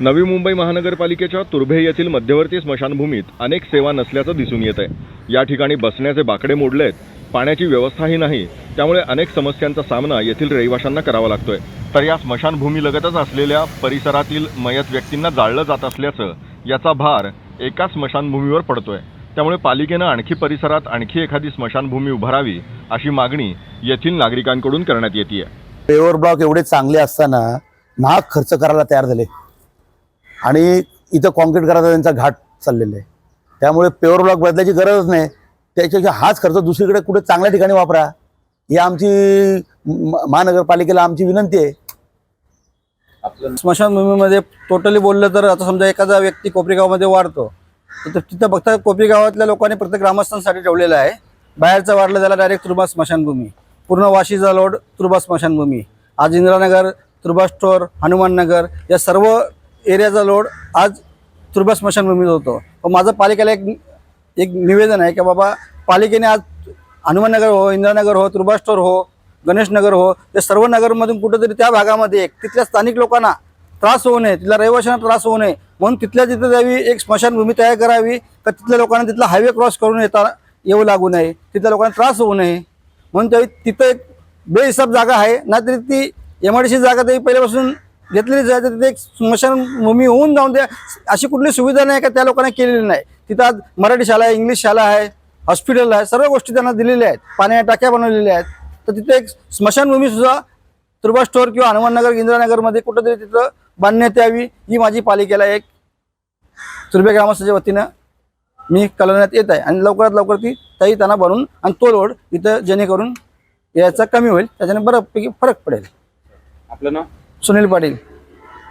नवी मुंबई महानगरपालिकेच्या तुर्भे येथील मध्यवर्ती स्मशानभूमीत अनेक सेवा नसल्याचं दिसून येत आहे या ठिकाणी बसण्याचे बाकडे मोडलेत पाण्याची व्यवस्थाही नाही त्यामुळे अनेक समस्यांचा सामना येथील रहिवाशांना करावा लागतोय. तर या स्मशानभूमीलगतच असलेल्या परिसरातील मयत व्यक्तींना जाळलं जात असल्याचं याचा भार एका स्मशानभूमीवर पडतोय. त्यामुळे पालिकेनं आणखी परिसरात आणखी एखादी स्मशानभूमी उभारावी अशी मागणी येथील नागरिकांकडून करण्यात येते पेवर ब्लॉक एवढे चांगले असताना नाहक खर्च करायला तयार झाले. आणि इथं कॉन्क्रीट करायचा त्यांचा घाट चाललेला आहे. त्यामुळे पेवर ब्लॉक बदलायची गरज नाही. त्याच्यापेक्षा हाच खर्च दुसरीकडे कुठे चांगल्या ठिकाणी वापरा. ही आमची महानगरपालिकेला आमची विनंती आहे. स्मशानभूमीमध्ये टोटली बोललं तर आता समजा एखादा व्यक्ती कोपरीगावमध्ये वाढतो. तर तिथं फक्त कोपरी गावातल्या लोकांनी प्रत्येक ग्रामस्थांसाठी ठेवलेलं आहे. बाहेरचं वाढलं त्याला डायरेक्ट तुर्बा स्मशानभूमी. पूर्ण वाशीचा लोड तुर्बा स्मशानभूमी. आज इंदिरानगर तुर्बा स्टोअर हनुमाननगर या सर्व एरियाचा लोड आज तुर्बा स्मशानभूमीत होतो. व माझं पालिकेला एक एक निवेदन आहे की बाबा पालिकेने आज हनुमाननगर हो इंद्रानगर हो तुर्बा स्टोर हो गणेशनगर हो या सर्व नगरमधून कुठंतरी त्या भागामध्ये एक तिथल्या स्थानिक लोकांना त्रास होऊ नये तिथल्या रहिवाशांना त्रास होऊ नये म्हणून तिथल्या तिथं द्यावी एक स्मशानभूमी तयार करावी का तिथल्या लोकांना तिथला हायवे क्रॉस करून येता येऊ लागू नये तिथल्या लोकांना त्रास होऊ नये. म्हणून त्यावेळी तिथं एक बेहिसाब जागा आहे नाहीतरी ती एम आय डी जागा तरी पहिल्यापासून घेतलेली जायचं तर तिथे एक स्मशानभूमी होऊन जाऊन द्या अशी कुठली सुविधा नाही का त्या लोकांना केलेली नाही. तिथं आज मराठी शाळा आहे इंग्लिश शाळा आहे हॉस्पिटल आहे सर्व गोष्टी त्यांना दिलेल्या आहेत. पाण्या टाक्या बनवलेल्या आहेत. तर तिथे एक स्मशानभूमी सुद्धा तुर्बा स्टोअर किंवा हनुमाननगर इंदिरानगरमध्ये कुठंतरी तिथं बांधण्यात यावी ही माझी पालिकेला एक तुर्बे ग्रामस्थाच्या वतीनं मी कळवण्यात येत आहे. आणि लवकरात लवकर ती ताई त्यांना बनवून आणि तो लोड इथं जेणेकरून याचा कमी होईल त्याच्याने बऱ्यापैकी फरक पडेल. आपलं नाव? সুনীল পাটিল।